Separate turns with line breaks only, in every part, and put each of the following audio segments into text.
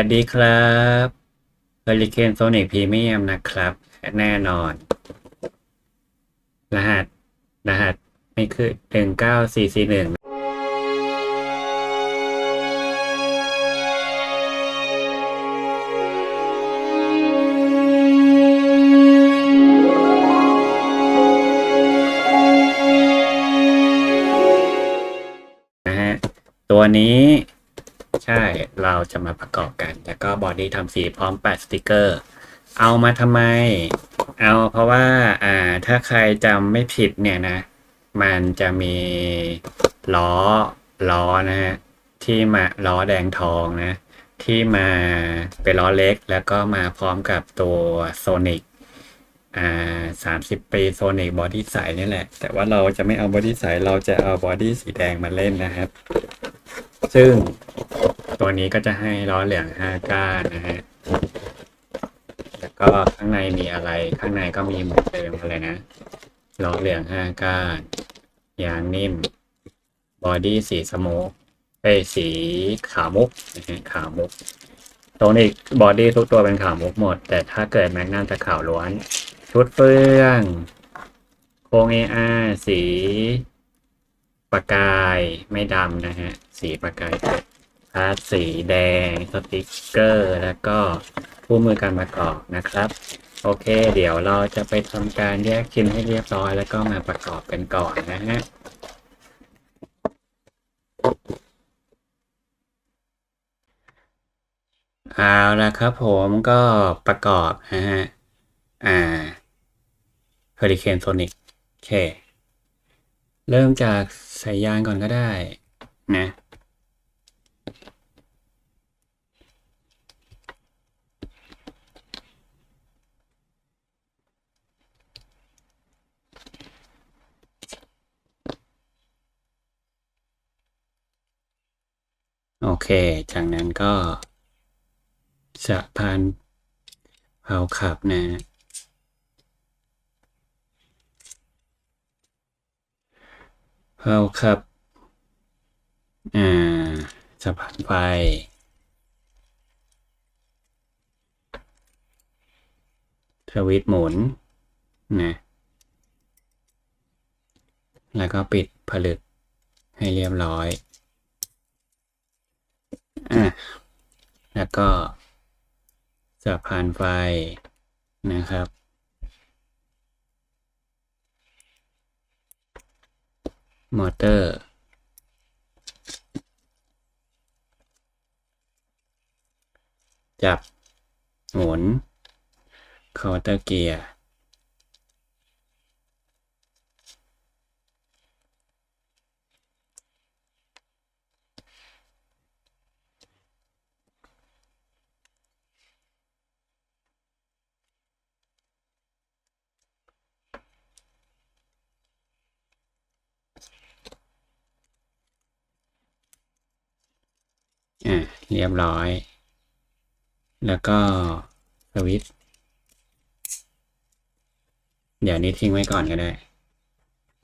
วัสดีครับเฮอริเคนโซนิกพรีเมียมนะครับ แน่นอน รหัส รหัสไม่คือหนึ่งเก้าสี่สี่หนึ่งนะฮะตัวนี้ ช่ เราจะมาประกอบกัน แล้วก็บอดี้ทำสีพร้อมแปะสติกเกอร์ เอามาทำไม เอาเพราะว่า อ่า ถ้าใครจำไม่ผิดเนี่ยนะ มันจะมีล้อ ล้อนะฮะ ที่มาล้อแดงทองนะ ที่มาเป็นล้อเล็ก แล้วก็มาพร้อมกับตัวโซนิกอ่าสามสิบปีโซนิกบอดี้ใสนี่แหละ แต่ว่าเราจะไม่เอาบอดี้ใส เราจะเอาบอดี้สีแดงมาเล่นนะครับ ซึ่งตัวนี้ก็จะให้ล้อเหลืองห้าก้านนะฮะ แล้วก็ข้างในมีอะไร ข้างในก็มีเหมือนเดิมเลยนะ ล้อเหลืองห้าก้าน ยางนิ่ม บอดี้สีสโมกเอ้สีขาวมุกนะฮะขาวมุก ตรงนี้บอดี้ทุกตัวเป็นขาวมุกหมด แต่ถ้าเกิดแมกนัมจะขาวล้วน ชุดเฟือง โครงเออาสี ประกายไม่ดำนะฮะ สีประกายพาสสีแดงสติกเกอร์ แล้วก็คู่มือการประกอบนะครับ โอเค เดี๋ยวเราจะไปทำการแยกชิ้นให้เรียบร้อย แล้วก็มาประกอบกันก่อนนะฮะเอาละครับผมก็ประกอบนะฮะ อ่า Hurricane Sonic โอเค เริ่มจาก ใสายยางก่อนก็ได้นะโอเค จากนั้นก็สะพานเผาขับนะ เผาขับ อ่าสะพานไฟสวิตหมุน นะ แล้วก็ปิดผลึกให้เรียบร้อย อะ แล้วก็สะพานไฟนะครับ มอเตอร์ จับ หมุนคอเตอร์เกียร์ อะ เรียบร้อย แล้วก็สวิตเดี๋ยวนี้ทิ้งไว้ก่อนก็ได้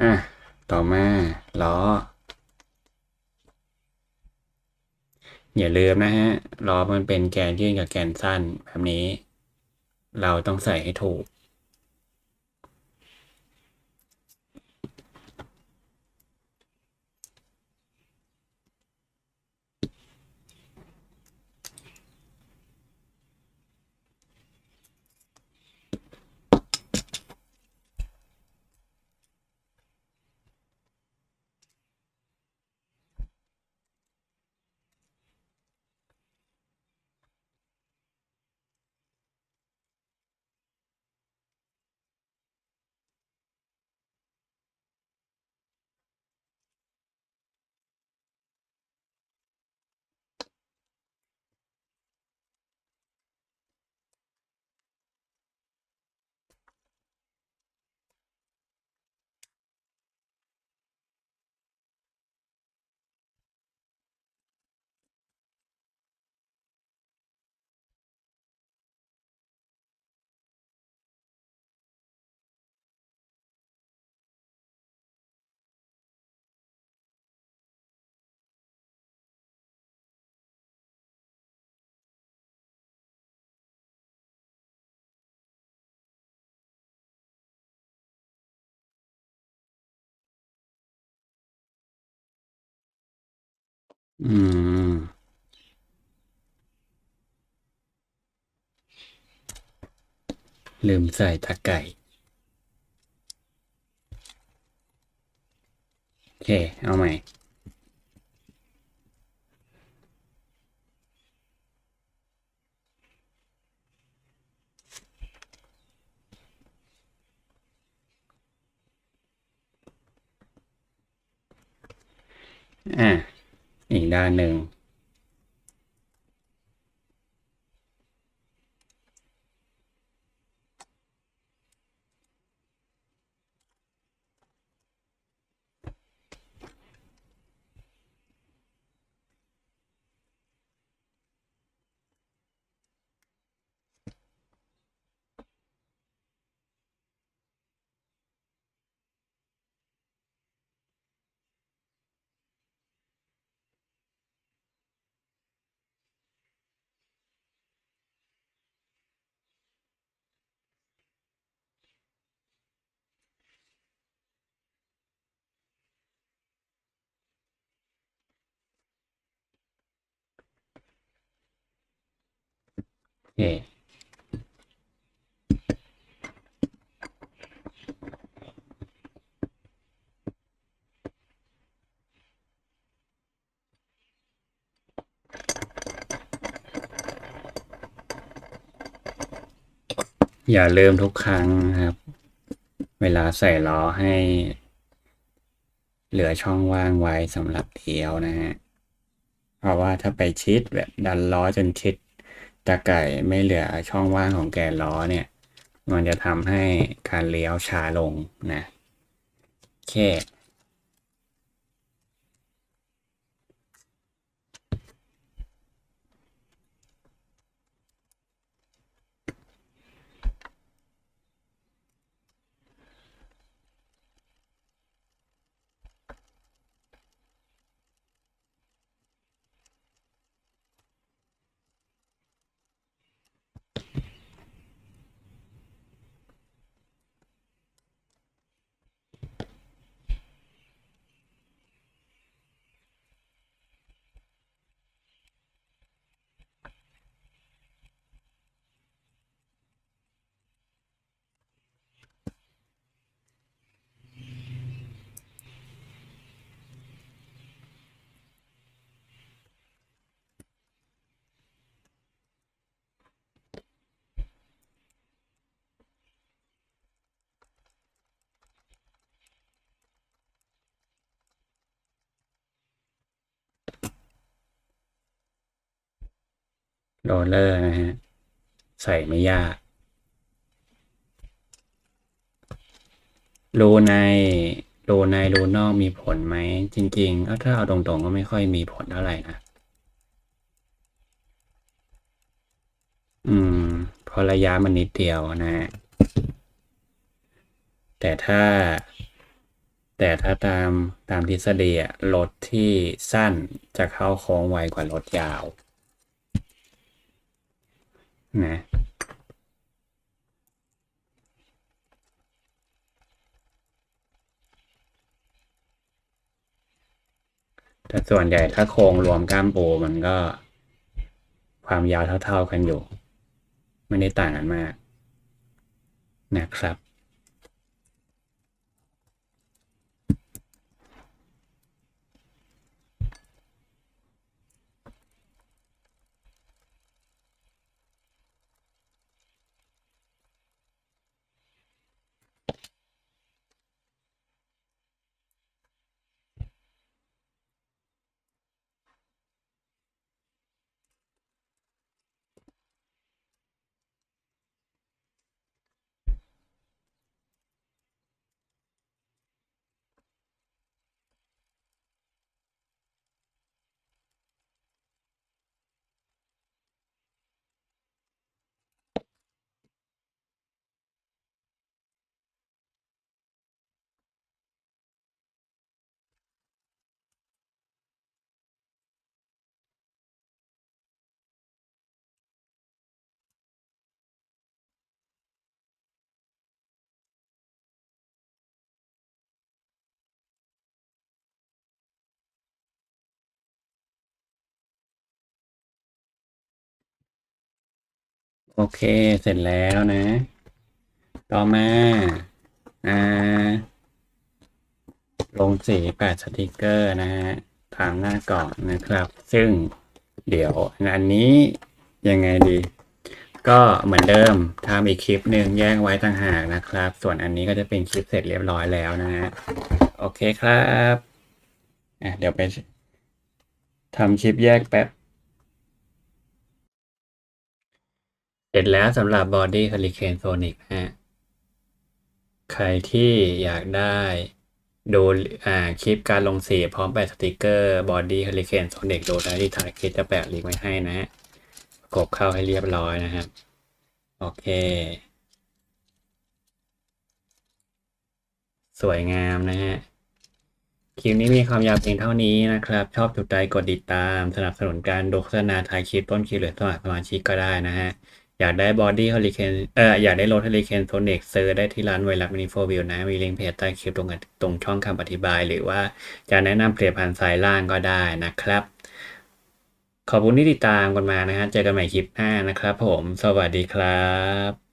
อะ ต่อมาล้อ อย่าลืมนะฮะ ล้อมันเป็นแกนยื่นกับแกนสั้นแบบนี้ เราต้องใส่ให้ถูก อืม ลืมใส่ตะไก่ โอเค เอาใหม่ อะอีก ด้านหนึ่ง เคอย่าลืมทุกครั้งนะครับ เวลาใส่ล้อให้ เหลือช่องว่างไว้สำหรับเลี้ยวนะฮะ เพราะว่าถ้าไปชิดแบบดันล้อจนชิด ตะไก่ไม่เหลือช่องว่างของแกนล้อเนี่ย มันจะทำให้การเลี้ยวช้าลงนะ แค่ โรลเลอร์นะฮะ ใส่ไม่ยากรูในรูในรูนอกมีผลไหม จริงๆก็ถ้าเอาตรงๆก็ไม่ค่อยมีผลเท่าไหร่นะ อืมเพราะระยะมันนิดเดียวนะฮะแต่ถ้า แต่ถ้าตามตามทฤษฎีอะรถที่สั้นจะเข้าโค้งไวกว่ารถยาว นะแต่ส่วนใหญ่ถ้าโครงรวมกล้ามปูมันก็ ความยาวเท่าๆกันอยู่ ไม่ได้ต่างกันมาก นะครับ โอเค เสร็จแล้วนะ ต่อมาอ่าลงสีแปดสติกเกอร์นะฮะทางหน้าก่อนนะครับ ซึ่งเดี๋ยวอันนี้ยังไงดี ก็เหมือนเดิมทำอีกคลิปหนึ่งแยกไว้ต่างหากนะครับ ส่วนอันนี้ก็จะเป็นคลิปเสร็จเรียบร้อยแล้วนะฮะโอเคครับอะเดี๋ยวไปทำคลิปแยกแป๊บ เสร็จแล้วสำหรับ Body Hurricane Sonic ฮะ ใครที่อยากได้ดูอ่าคลิปการลงสีพร้อมแปะสติกเกอร์ Body Hurricane Sonic ดูได้ที่ถ่ายคลิปจะแปะลิงก์ไว้ให้นะฮะกดเข้าให้เรียบร้อยนะครับ โอเค สวยงามนะฮะคลิปนี้มีความยาวเพียงเท่านี้นะครับ ชอบถูกใจกดติดตาม สนับสนุนการดูโฆษณาถ่ายคลิปต้นคลิปหรือสมัครสมาชิกก็ได้นะฮะ อยากได้บอดี้ฮอลิเคนเอออยากได้รถฮอลิเคนโทนิกซื้อได้ที่ร้านไวรัสมินิโฟวิวนะ มีลิงก์เพจใต้คลิปตรงกับตรงช่องคำอธิบาย หรือว่าจะแนะนำผลิตภัณฑ์สายล่างก็ได้นะครับ ขอบคุณที่ติดตามกันมานะฮะเจอกันใหม่คลิปหน้านะครับผม สวัสดีครับ